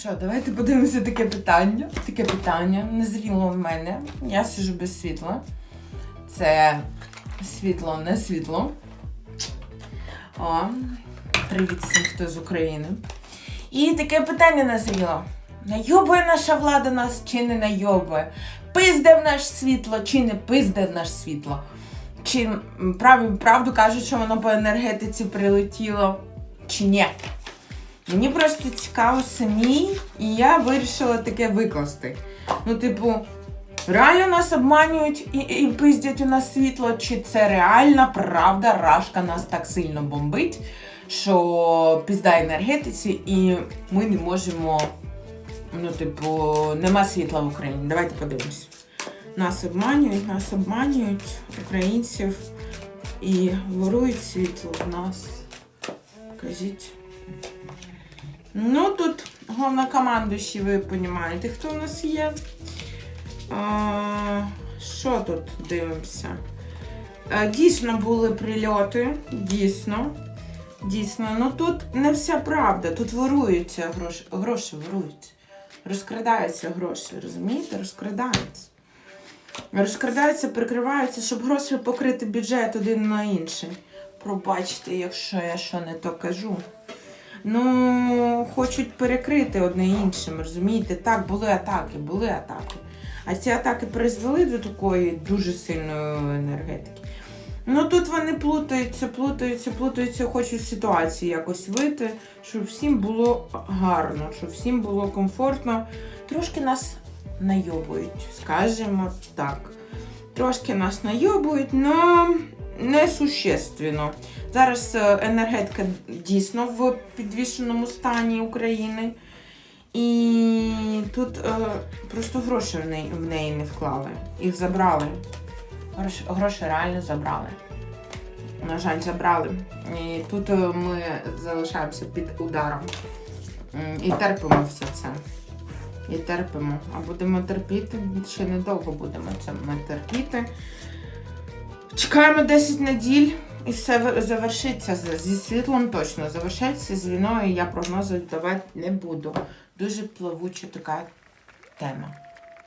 Що, давайте подивимося таке питання. Таке питання незріло в мене. Я сижу без світла. Це світло, не світло. О, привіт всім, хто з України. І таке питання назріло. Найобує наша влада нас чи не найобує? Пизде в наш світло чи не пизде в наш світло? Чи прав, правду кажуть, що воно по енергетиці прилетіло, чи ні? Мені просто цікаво самі, і я вирішила таке викласти. Ну, типу, реально нас обманюють і, і пиздять у нас світло, чи це реальна правда, рашка нас так сильно бомбить, що пізда енергетиці, і ми не можемо. Ну, типу, нема світла в Україні. Давайте подивимось. Нас обманюють, нас обманюють українців і ворують світло в нас. Кажіть. Ну, тут головнокомандуючий, ви розумієте, хто у нас є. Що тут дивимося? А, дійсно були прильоти. Дійсно. Дійсно. Ну тут не вся правда. Тут воруються гроші. Гроші воруються. Розкрадаються гроші, розумієте? Розкрадаються. Розкрадаються, прикриваються, щоб гроші покрити бюджет один на інший. Пробачте, якщо я що не то кажу. Ну, хочуть перекрити одне іншим, розумієте? Так, були атаки, були атаки. А ці атаки призвели до такої дуже сильної енергетики. Ну тут вони плутаються, плутаються, плутаються, хочуть з ситуації якось вийти, щоб всім було гарно, щоб всім було комфортно. Трошки нас найобують, скажімо так. Трошки нас найобують, але не существенно. Зараз е, енергетика дійсно в підвішеному стані України. І тут е, просто гроші в неї, в неї не вклали. Їх забрали. Гроші, гроші реально забрали. На жаль, забрали. І тут е, ми залишаємося під ударом. І терпимо все це. І терпимо. А будемо терпіти. Ще недовго будемо це ми терпіти. Чекаємо 10 неділь і все завершиться зі світлом точно. Завершиться з війною, я прогнозу давати не буду. Дуже плавуча така тема.